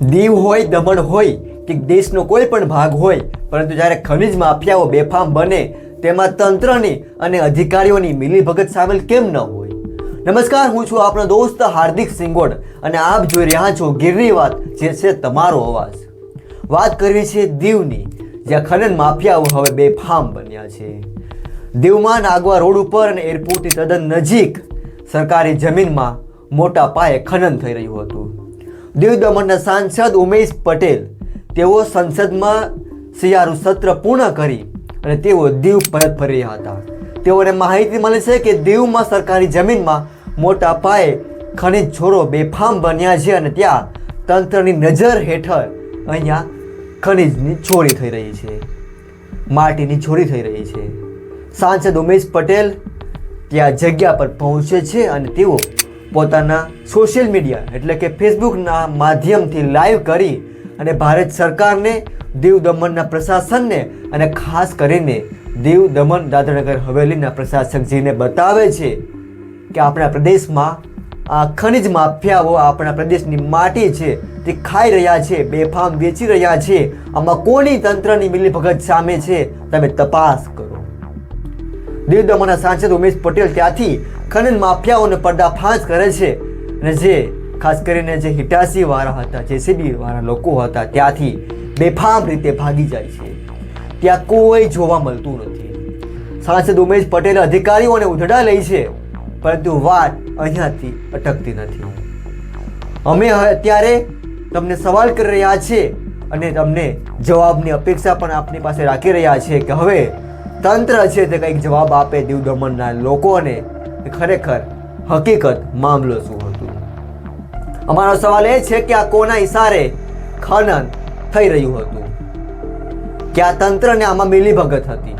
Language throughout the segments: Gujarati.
દીવ હોય, દમણ હોય કે દેશનો કોઈ પણ ભાગ હોય, પરંતુ જ્યારે ખનિજ માફિયાઓ બેફામ બને, તેમાં તંત્રની અને અધિકારીઓની મિલીભગત સામેલ કેમ ન હોય? નમસ્કાર, હું છું આપણો દોસ્ત હાર્દિક સિંગોડ અને આપ જોઈ રહ્યા છો ગીરની વાત, જે છે તમારો અવાજ. વાત કરવી છે દીવની, જ્યાં ખનન માફિયાઓ હવે બેફામ બન્યા છે. દીવમાં નાગવા રોડ ઉપર અને એરપોર્ટની તદ્દન નજીક સરકારી જમીનમાં મોટા પાયે ખનન થઈ રહ્યું હતું. દીવ દમણના સાંસદ ઉમેશ પટેલ, તેઓ સંસદમાં શિયાળુ સત્ર પૂર્ણ કરી અને તેઓ દીવ પરત ફરી રહ્યા હતા. તેઓને માહિતી મળે છે કે દીવમાં સરકારી જમીનમાં મોટા પાયે ખનિજ છોરો બેફામ બન્યા છે અને ત્યાં તંત્રની નજર હેઠળ અહીંયા ખનિજની ચોરી થઈ રહી છે. માટીની ચોરી થઈ રહી છે. સાંસદ ઉમેશ પટેલ ત્યાં જગ્યા પર પહોંચે છે અને તેઓ પોતાના સોશિયલ મીડિયા એટલે કે ફેસબુકના માધ્યમથી લાઈવ કરી અને ભારત સરકારને દીવ દમણના પ્રશાસનને અને ખાસ કરીને દીવ દમણ દાદરાનગર હવેલીના પ્રશાસકજીને બતાવે છે કે આપણા પ્રદેશમાં આ ખનિજ માફિયાઓ આપણા પ્રદેશની માટી છે, તે ખાઈ રહ્યા છે, બેફામ વેચી રહ્યા છે. આમાં કોની તંત્રની મિલીભગત સામે છે, તમે તપાસ કરો. દીવ દમણના સાંસદ ઉમેશ પટેલ ત્યાંથી ખનન માફિયાઓને પર્દાફાશ કરે છે અને જે, ખાસ કરીને જે હિટાસી વાળા હતા જેસીબી વાળા લોકો હતા, ત્યાંથી બેફામ રીતે ભાગી જાય છે. ત્યાં કોઈ જોવા મળતું નથી. સાંસદ ઉમેશ પટેલ અધિકારીઓને ઉધડા લે છે, પરંતુ વાત અહીંયાથી અટકતી નથી. અમે અત્યારે તમને સવાલ કરી રહ્યા છીએ અને તમને જવાબની અપેક્ષા પણ આપની પાસે રાખી રહ્યા છીએ કે હવે તંત્ર છે તે કંઈક જવાબ આપે દીવ દમણના લોકોને કે ખરેખર હકીકત મામલો શું હતું? અમારો સવાલ એ છે કે આ કોના ઇશારે ખનન થઈ રહ્યું હતું? કે આ તંત્રને આમાં મિલીભગત હતી?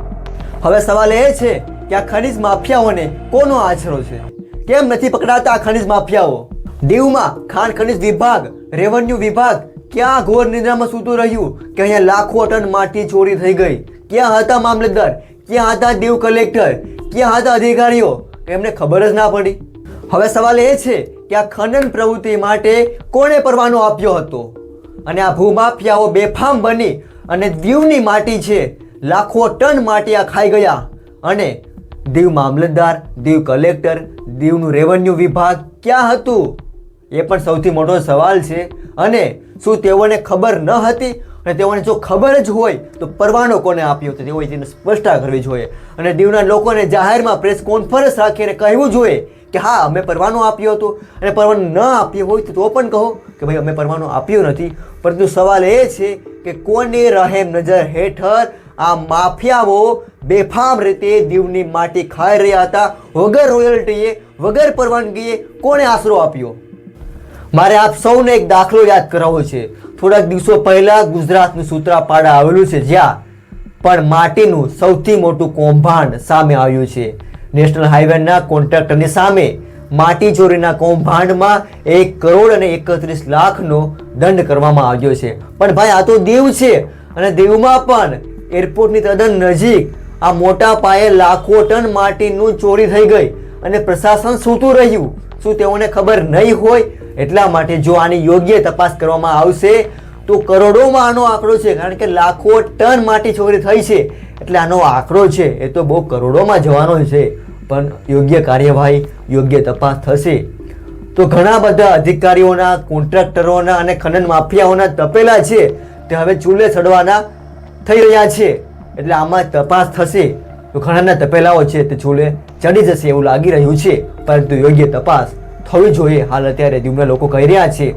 હવે સવાલ એ છે કે આ ખનિજ માફિયાઓને કોનો આશરો છે? કેમ નથી પકડાતા આ ખનિજ માફિયાઓ? દીવમાં ખાણ ખનિજ વિભાગ, રેવન્યુ વિભાગ ક્યાં ઘોર નિદ્રામાં સૂતું રહ્યું કે અહીંયા લાખો ટન માટી ચોરી થઈ ગઈ? ક્યાં હતા મામલતદાર? ક્યાં હતા દીવ કલેક્ટર? ક્યાં હતા અધિકારીઓ? એમને ખબર જ ના પડી. હવે સવાલ એ છે કે આ ખનન પ્રવૃત્તિ માટે કોણે પરવાનો આપ્યો હતો? અને આ ભૂમાફિયાઓ બેફામ બની અને દીવની માટી છે, લાખો ટન માટી આ ખાઈ ગયા. અને દીવ મામલતદાર, દીવ કલેક્ટર, દીવનું રેવન્યુ વિભાગ ક્યાં હતું? એ પણ સૌથી મોટો સવાલ છે. અને શું તેઓને ખબર ન હતી? અને તેઓને જો ખબર જ હોય તો પરવાનો કોને આપ્યો હતો તેઓએ તેને સ્પષ્ટતા કરવી જોઈએ. અને દીવના લોકોને જાહેરમાં પ્રેસ કોન્ફરન્સ રાખીને કહેવું જોઈએ કે હા, અમે પરવાનો આપ્યો હતો અને પરવાનો ન આપ્યો હોય તો તો પણ કહો કે ભાઈ, અમે પરવાનો આપ્યો નથી. પરંતુ સવાલ એ છે કે કોની રહેમ નજર હેઠળ આ માફિયાઓ બેફામ રીતે દીવની માટી ખાઈ રહ્યા હતા? વગર રોયલ્ટીએ વગર પરવાનગીએ કોણે આશરો આપ્યો? મારે આપ સૌને એક દાખલો યાદ કરાવવો છે. થોડાક દિવસો પહેલા ગુજરાતનું સૂત્રાપાડા આવેલું છે જ્યાં પણ માટીનું સૌથી મોટું કૌભાંડ સામે આવ્યું છે. નેશનલ હાઈવેના કોન્ટ્રાક્ટરની સામે માટી ચોરીના કૌભાંડમાં એક કરોડ અને એકત્રીસ લાખનો દંડ કરવામાં આવ્યો છે. પણ ભાઈ, આ તો દેવ છે અને દેવમાં પણ એરપોર્ટની તદ્દન નજીક આ મોટા પાયે લાખો ટન માટીનું ચોરી થઈ ગઈ અને પ્રશાસન સૂતું રહ્યું. શું તેઓને ખબર નહીં હોય? એટલા માટે જો આની યોગ્ય તપાસ કરવામાં આવશે, તો કરોડોમાં આનો આંકડો છે, કારણ કે લાખો ટન માટી ચોરી થઈ છે. એટલે આનો આંકડો છે, એ તો બહુ કરોડોમાં જવાનો છે, પણ યોગ્ય કાર્યવાહી, યોગ્ય તપાસ થશે. તો ઘણા બધા અધિકારીઓના, કોન્ટ્રાક્ટરોના અને ખનન માફિયાઓના તપેલા છે, તે હવે ચૂલે ચડવાના થઈ રહ્યા છે. એટલે આમાં તપાસ થશે. તો ઘણાના તપેલાઓ છે, તે ચૂલે ચડી જશે એવું લાગી રહ્યું છે, પરંતુ યોગ્ય તપાસ થવી જોઈએ હાલ અત્યારે દીવના લોકો કહી રહ્યા છે.